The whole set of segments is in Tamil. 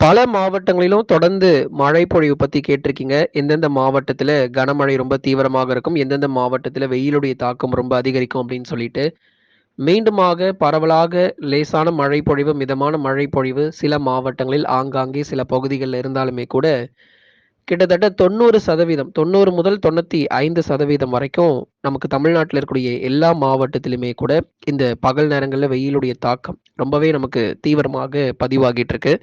பல மாவட்டங்களிலும் தொடர்ந்து மழை பொழிவு பத்தி கேட்டிருக்கீங்க. எந்தெந்த மாவட்டத்தில் கனமழை ரொம்ப தீவிரமாக இருக்கும், எந்தெந்த மாவட்டத்தில் வெயிலுடைய தாக்கம் ரொம்ப அதிகரிக்கும் அப்படின்னு சொல்லிட்டு. மீண்டுமாக பரவலாக லேசான மழை பொழிவு, மிதமான மழை பொழிவு சில மாவட்டங்களில் ஆங்காங்கே சில பகுதிகளில் இருந்தாலுமே கூட, கிட்டத்தட்ட 90% 90 முதல் 95% வரைக்கும் நமக்கு தமிழ்நாட்டில் இருக்கக்கூடிய எல்லா மாவட்டத்திலுமே கூட இந்த பகல் நேரங்களில் வெயிலுடைய தாக்கம் ரொம்பவே நமக்கு தீவிரமாக பதிவாகிட்டு இருக்கு.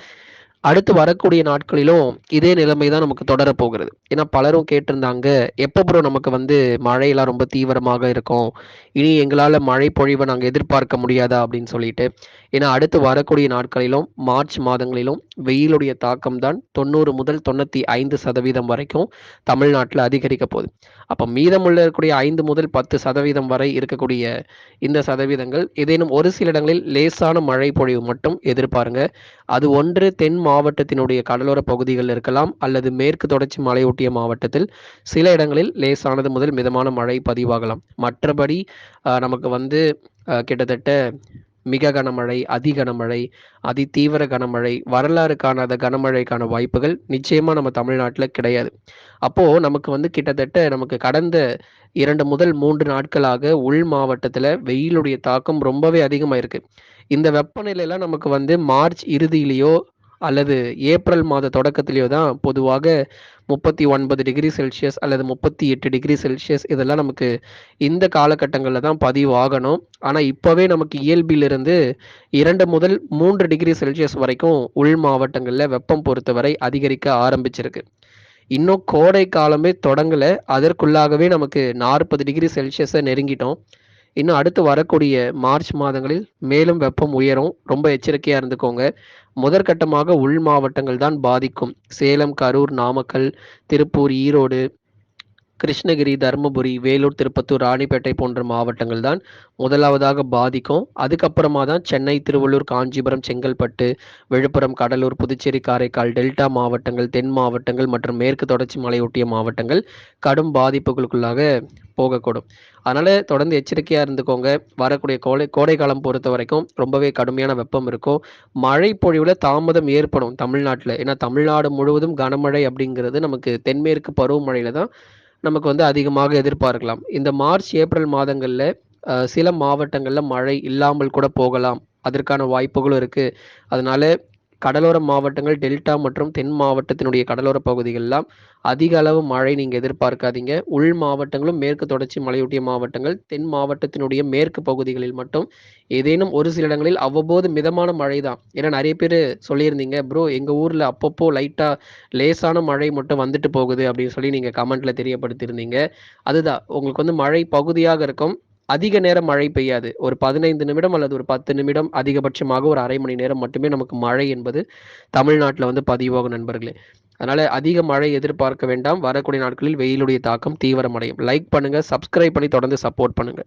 அடுத்து வரக்கூடிய நாட்களிலும் இதே நிலைமை தான் நமக்கு தொடரப்போகிறது ஏன்னா பலரும் கேட்டிருந்தாங்க, எப்போ ப்ரோ நமக்கு வந்து மழையெல்லாம் ரொம்ப தீவிரமாக இருக்கும்? இனி எங்களால மழை பொழிவை நாங்க எதிர்பார்க்க முடியாதா?" அப்படின்னு சொல்லிட்டு. ஏன்னா அடுத்து வரக்கூடிய நாட்களிலும், மார்ச் மாதங்களிலும் வெயிலுடைய தாக்கம் தான் 90 முதல் 95% வரைக்கும் தமிழ்நாட்டில் அதிகரிக்கப் போகுது. அப்போ மீதமுள்ள இருக்கக்கூடிய ஐந்து முதல் 10% வரை இருக்கக்கூடிய இந்த சதவீதங்கள் ஏதேனும் ஒரு சில இடங்களில் லேசான மழை பொழிவு மட்டும் எதிர்பாருங்க. அது ஒன்று தென் மாவட்டத்தினுடைய கடலோர பகுதிகள் இருக்கலாம், அல்லது மேற்கு தொடர்ச்சி மலையொட்டிய மாவட்டத்தில் சில இடங்களில் லேசானது முதல் மிதமான மழை பதிவாகலாம். மற்றபடி நமக்கு வந்து கிட்டத்தட்ட மிக கனமழை, அதி கனமழை, அதி தீவிர கனமழை, வரலாறு காணாத கனமழைக்கான வாய்ப்புகள் நிச்சயமா நம்ம தமிழ்நாட்டில் கிடையாது. அப்போ நமக்கு வந்து கிட்டத்தட்ட நமக்கு கடந்த இரண்டு முதல் மூன்று நாட்களாக உள் மாவட்டத்தில் வெயிலுடைய தாக்கம் ரொம்பவே அதிகமாயிருக்கு இந்த வெப்பநிலையெல்லாம் நமக்கு வந்து மார்ச் இறுதியிலேயோ அல்லது ஏப்ரல் மாத தொடக்கத்திலேயோ தான் பொதுவாக 39 டிகிரி செல்சியஸ் அல்லது 38 டிகிரி செல்சியஸ் இதெல்லாம் நமக்கு இந்த காலகட்டங்களில் தான் பதிவாகணும். ஆனால் இப்போவே நமக்கு இயல்பிலிருந்து இரண்டு முதல் மூன்று டிகிரி செல்சியஸ் வரைக்கும் உள் மாவட்டங்களில் வெப்பம் பொறுத்தவரை அதிகரிக்க ஆரம்பிச்சிருக்கு. இன்னும் கோடை காலமே தொடங்கலை அதற்குள்ளாகவே நமக்கு 40 டிகிரி செல்சியஸை நெருங்கிட்டோம். இன்னும் அடுத்து வரக்கூடிய மார்ச் மாதங்களில் மேலும் வெப்பம் உயரும். ரொம்ப எச்சரிக்கையா இருந்துக்கோங்க. முதற்கட்டமாக உள் மாவட்டங்கள் தான் பாதிக்கும். சேலம், கரூர், நாமக்கல், திருப்பூர், ஈரோடு, கிருஷ்ணகிரி, தருமபுரி வேலூர், திருப்பத்தூர், ராணிப்பேட்டை போன்ற மாவட்டங்கள் தான் முதலாவதாக பாதிக்கும். அதுக்கப்புறமா தான் சென்னை, திருவள்ளூர், காஞ்சிபுரம், செங்கல்பட்டு, விழுப்புரம், கடலூர், புதுச்சேரி, காரைக்கால், டெல்டா மாவட்டங்கள், தென் மாவட்டங்கள் மற்றும் மேற்கு தொடர்ச்சி மலையொட்டிய மாவட்டங்கள் கடும் பாதிப்புகளுக்குள்ளாக போகக்கூடும். அதனால தொடர்ந்து எச்சரிக்கையா இருந்துக்கோங்க. வரக்கூடிய கோடை கோடைக்காலம் பொறுத்தவரைக்கும் ரொம்பவே கடுமையான வெப்பம் இருக்கும். மழை பொழிவுல தாமதம் ஏற்படும் தமிழ்நாட்டில் ஏன்னா தமிழ்நாடு முழுவதும் கனமழை அப்படிங்கிறது நமக்கு தென்மேற்கு பருவமழையில தான் நமக்கு வந்து அதிகமாக எதிர்பார்க்கலாம். இந்த மார்ச், ஏப்ரல் மாதங்கள்ல சில மாவட்டங்கள்ல மழை இல்லாமல் கூட போகலாம். அதற்கான வாய்ப்புகளும் இருக்கு. அதனால கடலோர மாவட்டங்கள், டெல்டா மற்றும் தென் மாவட்டத்தினுடைய கடலோர பகுதிகளெலாம் அதிக அளவு மழை நீங்கள் எதிர்பார்க்காதீங்க. உள் மாவட்டங்களும், மேற்கு தொடர்ச்சி மலையொட்டிய மாவட்டங்கள், தென் மாவட்டத்தினுடைய மேற்கு பகுதிகளில் மட்டும் ஏதேனும் ஒரு சில இடங்களில் அவ்வப்போது மிதமான மழை தான். ஏன்னா நிறைய பேர் சொல்லியிருந்தீங்க, "ப்ரோ எங்கள் ஊரில் அப்பப்போ லைட்டாக லேசான மழை மட்டும் வந்துட்டு போகுது" அப்படின்னு சொல்லி நீங்கள் கமெண்ட்டில் தெரியப்படுத்தியிருந்தீங்க. அதுதான் உங்களுக்கு வந்து மழை பகுதியாக இருக்கும். அதிக நேரம் மழை பெய்யாது. ஒரு 15 நிமிடம் அல்லது ஒரு 10 நிமிடம் அதிகபட்சமாக ஒரு அரை மணி நேரம் மட்டுமே நமக்கு மழை என்பது தமிழ்நாட்டில் வந்து பதிவாகும் நண்பர்களே. அதனால அதிக மழை எதிர்பார்க்க வேண்டாம். வரக்கூடிய நாட்களில் வெயிலுடைய தாக்கம் தீவிரமடையும். லைக் பண்ணுங்க, சப்ஸ்கிரைப் பண்ணி தொடர்ந்து சப்போர்ட் பண்ணுங்க.